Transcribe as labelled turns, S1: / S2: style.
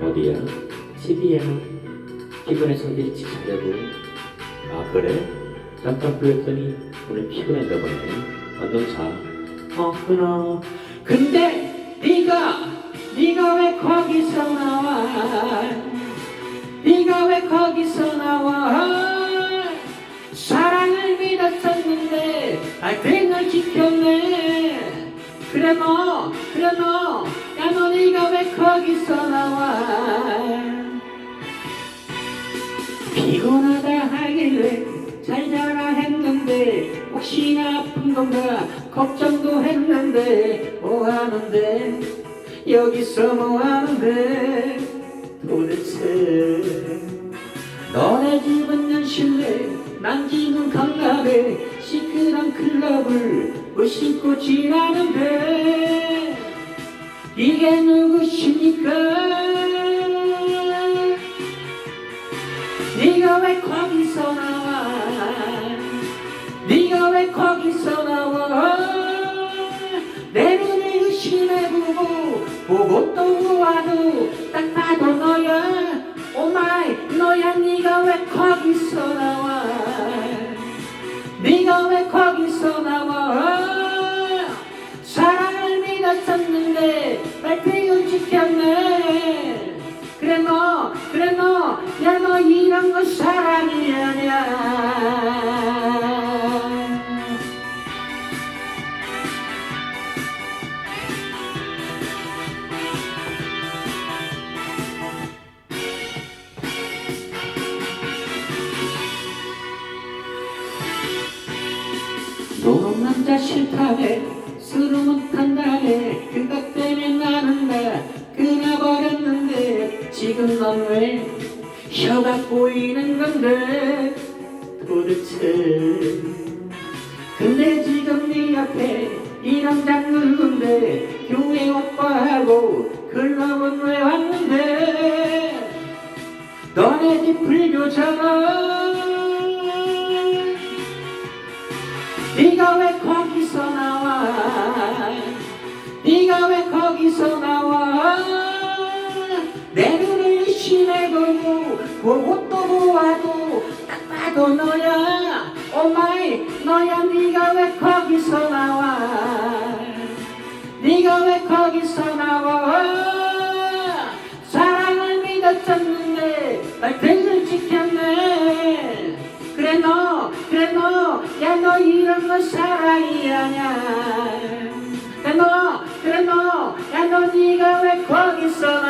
S1: 어디야? 집이야. 피곤해서 일찍 자려고. 아 그래? 잠깐 불렀더니 오늘 피곤한가 보네. 얼른 자. 어 끊어. 근데 네가 네가 왜 거기서 나와? 네가 왜 거기서 나와? 사랑을 믿었었는데 알등을 지켰네. 그래 너 그래 너 야너 네가 왜 거기서 혹시나 아픈 건가 걱정도 했는데 뭐 하는데? 여기서 뭐 하는데 도대체? 너네 집은 연실내 난 지금 강남에 시크한 클럽을 무심코 지나는데 이게 누구십니까 눈을 의심해보고 보고 또 보아도 딱 봐도 너야. 오마이 너야. 네가 왜 거기서 나와? 네가 왜 거기서 나와? 사랑을 믿었었는데 말등을 지켰네. 그래 너 그래 너야 너 이런 거 사랑이 아니야 남자 싫다네. 쓰러문 탄다네. 그것 때문에 나는 다 끊어버렸는데 지금 넌 왜 혀가 보이는 건데 도대체. 근데 지금 네 앞에 이 남자 누군데 교회 오빠하고 클럽은 왜 왔는데? 너네 집 불교잖아. 네가 왜 보여도 보고도 보아도 딱 봐도 너야. 오마이 너야 네가 왜 거기서 나와? 네가 왜 거기서 나와? 사랑을 믿었었는데 말들을 지켰네. 그래 너 그래 너야 너 이런 거 사랑이 아냐 그래 너 그래 너야 너 네가 왜 거기서 나와